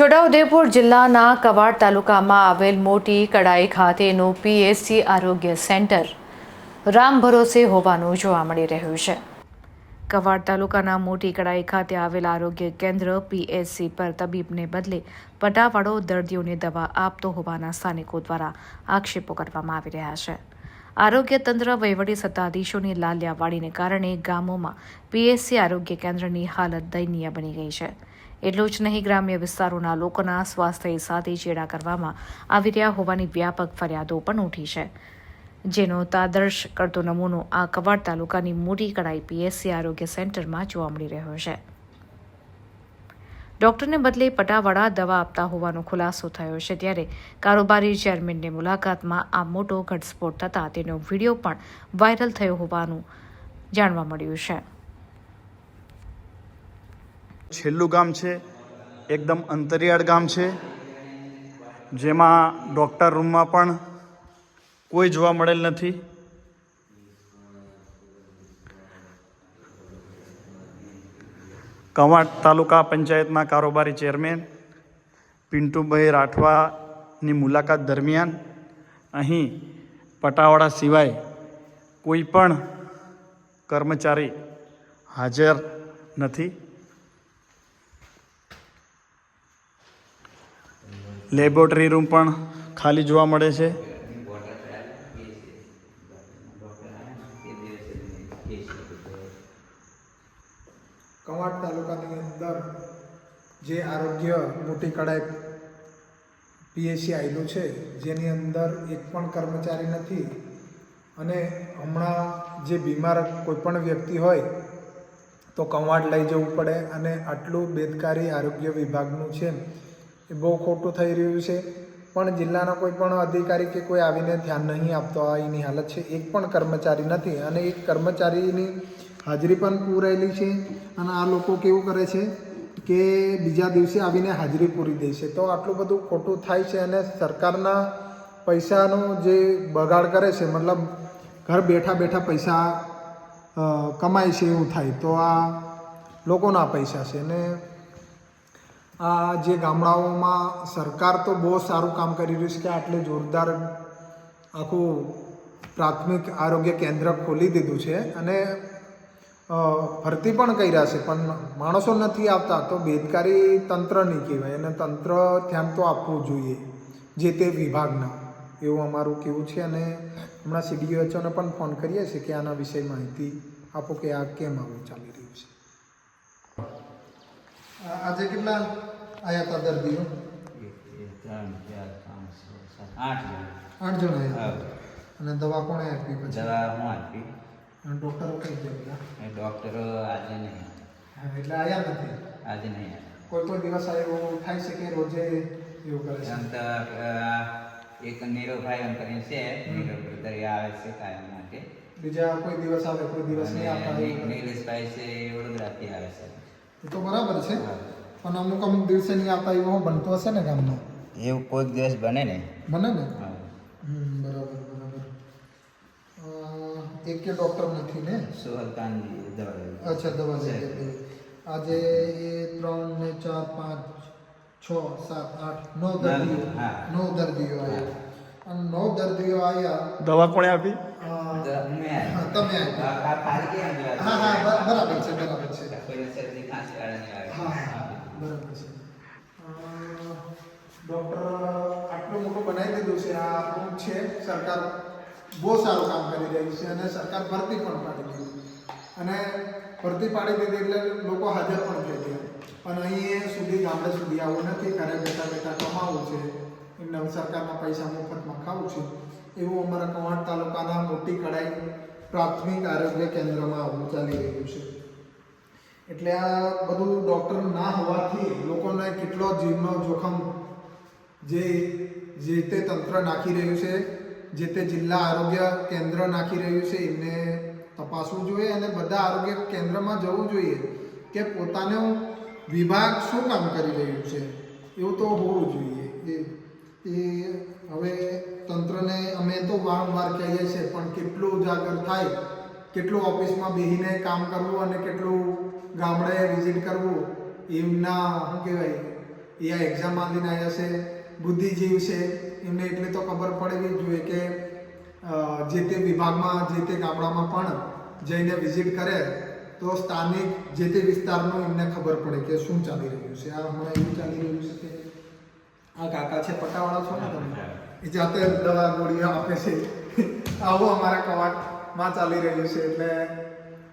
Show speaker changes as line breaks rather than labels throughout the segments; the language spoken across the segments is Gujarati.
છોટાઉદેપુર જિલ્લાના કવાડ તાલુકામાં આવેલ મોટી કડાઈ ખાતેનું પીએસસી આરોગ્ય સેન્ટર રામ ભરોસે હોવાનું જોવા મળી રહ્યું છે. કવાડ તાલુકાના મોટી કડાઈ ખાતે આવેલ આરોગ્ય કેન્દ્ર પીએસસી પર તબીબને બદલે પટાવાળો દર્દીઓને દવા આપતો હોવાના સ્થાનિકો દ્વારા આક્ષેપો કરવામાં આવી રહ્યા છે. આરોગ્ય તંત્ર વહીવટી સત્તાધીશોની લાલિયાવાડીને કારણે ગામોમાં પીએસસી આરોગ્ય કેન્દ્રની હાલત દયનીય બની ગઈ છે. એટલું જ નહીં, ગ્રામ્ય વિસ્તારોના લોકોના સ્વાસ્થ્ય સાથે ચેડા કરવામાં આવી રહ્યા હોવાની વ્યાપક ફરિયાદો પણ ઉઠી છે. જેનો તાદર્શ કરતો નમૂનો આ કવાડ તાલુકાની મોટી કડાઈ પીએસસી આરોગ્ય સેન્ટરમાં જોવા મળી રહ્યો છે. ડોક્ટરને બદલે પટાવાળા દવા આપતા હોવાનો ખુલાસો થયો છે ત્યારે કારોબારી ચેરમેનની મુલાકાતમાં આ મોટો ઘટસ્ફોટ થતાં તેનો વીડિયો પણ વાયરલ થયો હોવાનું જાણવા મળ્યું છે.
છેલ્લું ગામ છે, એકદમ અંતરિયાળ ગામ છે. જેમાં ડૉક્ટર રૂમમાં પણ કોઈ જોવા મળેલ નથી. કવાંટ તાલુકા પંચાયતના કારોબારી ચેરમેન પિન્ટુભાઈ રાઠવાની મુલાકાત દરમિયાન અહીં પટાવાળા સિવાય કોઈ પણ કર્મચારી હાજર નથી. લેબોરેટરી રૂમ પણ ખાલી જોવા મળે છે.
કવાટ તાલુકાની અંદર જે આરોગ્ય મોટી કડાઈ પીએસસી આવેલું છે, જેની અંદર એક પણ કર્મચારી નથી અને હમણાં જે બીમાર કોઈ પણ વ્યક્તિ હોય તો કવાટ લઈ જવું પડે અને આટલું બેદકારી આરોગ્ય વિભાગનું છે. એ બહુ ખોટું થઈ રહ્યું છે. પણ જિલ્લાના કોઈ પણ અધિકારી કે કોઈ આવીને ધ્યાન નહીં આપતો, આ એની હાલત છે. એક પણ કર્મચારી નથી અને એક કર્મચારીની હાજરી પણ પૂરેલી છે અને આ લોકો કેવું કરે છે કે બીજા દિવસે આવીને હાજરી પૂરી દે છે. તો આટલું બધું ખોટું થાય છે અને સરકારના પૈસાનો જે બગાડ કરે છે, મતલબ ઘર બેઠા બેઠા પૈસા કમાય છે એવું થાય, તો આ લોકોના પૈસા છે. ને આ જે ગામડાઓમાં સરકાર તો બહુ સારું કામ કરી રહ્યું છે કે આટલે જોરદાર આખું પ્રાથમિક આરોગ્ય કેન્દ્ર ખોલી દીધું છે અને ભરતી પણ કર્યા છે. પણ માણસો નથી આવતા, તો બેદકારી તંત્ર નહીં કહેવાય અને તંત્ર ધ્યાન તો આપવું જોઈએ, જે તે વિભાગના. એવું અમારું કેવું છે અને હમણાં સીડીઓને પણ ફોન કરીએ છીએ કે આના વિશે માહિતી આપો કે આ કેમ આવું ચાલી રહ્યું છે. આજે કેટલા આવ્યા હતા દર્દીઓ?
ત્રણ ચાર પાંચ છ સાત આઠ જણ
આઠ જણ અને દવા કોણે આપી પછી?
દવા હું આપી
અને ડૉક્ટરો કઈ ગયા
એ ડૉક્ટરો આજે નહીં
એટલે આવ્યા નથી.
આજે નહીં.
કોઈ કોઈ દિવસ એવું થાય છે કે રોજે એવું કરે છે?
અંત એક નીરવભાઈ એમ કરીને છે નીરવ બ્રધર આવે છે કાયમ માટે
બીજા કોઈ દિવસ આવે, કોઈ દિવસ નહીં આવતા.
નિલેશભાઈ છે એ વડોદરાથી આવે છે.
એ તો બરાબર છે. પણ અમુક અમુક દિવસે નહીં આવતા એવો બનતું હશે ને ગામમાં
એવું કોઈ દિવસ બને ને
બને ને? બરાબર બરાબર. એક કે ડૉક્ટર નથી ને?
સોહલકાનજી દવા
અચ્છા દવા. આજે એ ત્રણ ને ચાર પાંચ છ સાત આઠ નવ દર્દીઓ. નવ દર્દીઓ આવ્યા અને નવ દર્દીઓ આવ્યા
દવા કોણે આપી?
તમે? હા હા બરાબર છે બરાબર છે. હા હા બરાબર છે. ડૉક્ટર આટલું મોટું બનાવી દીધું છે. આ રૂમ છે. સરકાર બહુ સારું કામ કરી રહી છે અને સરકાર ભરતી પણ પાડી દીધી. અને ભરતી પાડી દીધી એટલે લોકો હાજર પણ થઈ ગયા. પણ અહીં સુધી ગામડે સુધી આવું નથી. ઘરે બેઠા બેઠા કમાવું છે. એમને સરકારના પૈસા મફતમાં ખાવું છે, એવું અમારા કવાંટ તાલુકાના મોટી કડાઈ પ્રાથમિક આરોગ્ય કેન્દ્રમાં આવું ચાલી રહ્યું છે. એટલે આ બધું ડૉક્ટર ના હોવાથી લોકોને કેટલો જીવનો જોખમ જે જે તે તંત્ર નાખી રહ્યું છે, જે તે જિલ્લા આરોગ્ય કેન્દ્ર નાખી રહ્યું છે, એમને તપાસવું જોઈએ અને બધા આરોગ્ય કેન્દ્રમાં જવું જોઈએ કે પોતાનો વિભાગ શું કામ કરી રહ્યું છે, એવું તો હોવું જોઈએ. એ એ હવે તંત્રને અમે તો વારંવાર કહીએ છીએ, પણ કેટલું ઉજાગર થાય, કેટલું ઓફિસમાં બેસીને કામ કરવું અને કેટલું ગામડે વિઝિટ કરવું, એમના શું કહેવાય, એ આ એક્ઝામ આલીને આવ્યા છે, બુદ્ધિજીવ છે, એમને એટલે તો ખબર પડવી જોઈએ કે જે તે વિભાગમાં, જે તે ગામડામાં પણ જઈને વિઝિટ કરે, તો સ્થાનિક જે તે વિસ્તારનું એમને ખબર પડે કે શું ચાલી રહ્યું છે. આ હમણાં એવું ચાલી રહ્યું છે કે આ કાકા છે પટાવાળા છો ને તમે? એ જાતે દવા ગોળીઓ આપે છે. આવું અમારા કવાટમાં ચાલી રહ્યું છે એટલે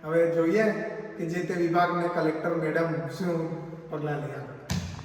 હવે જોઈએ કે જે તે વિભાગને કલેક્ટર મેડમ શું પગલાં લઈ આવે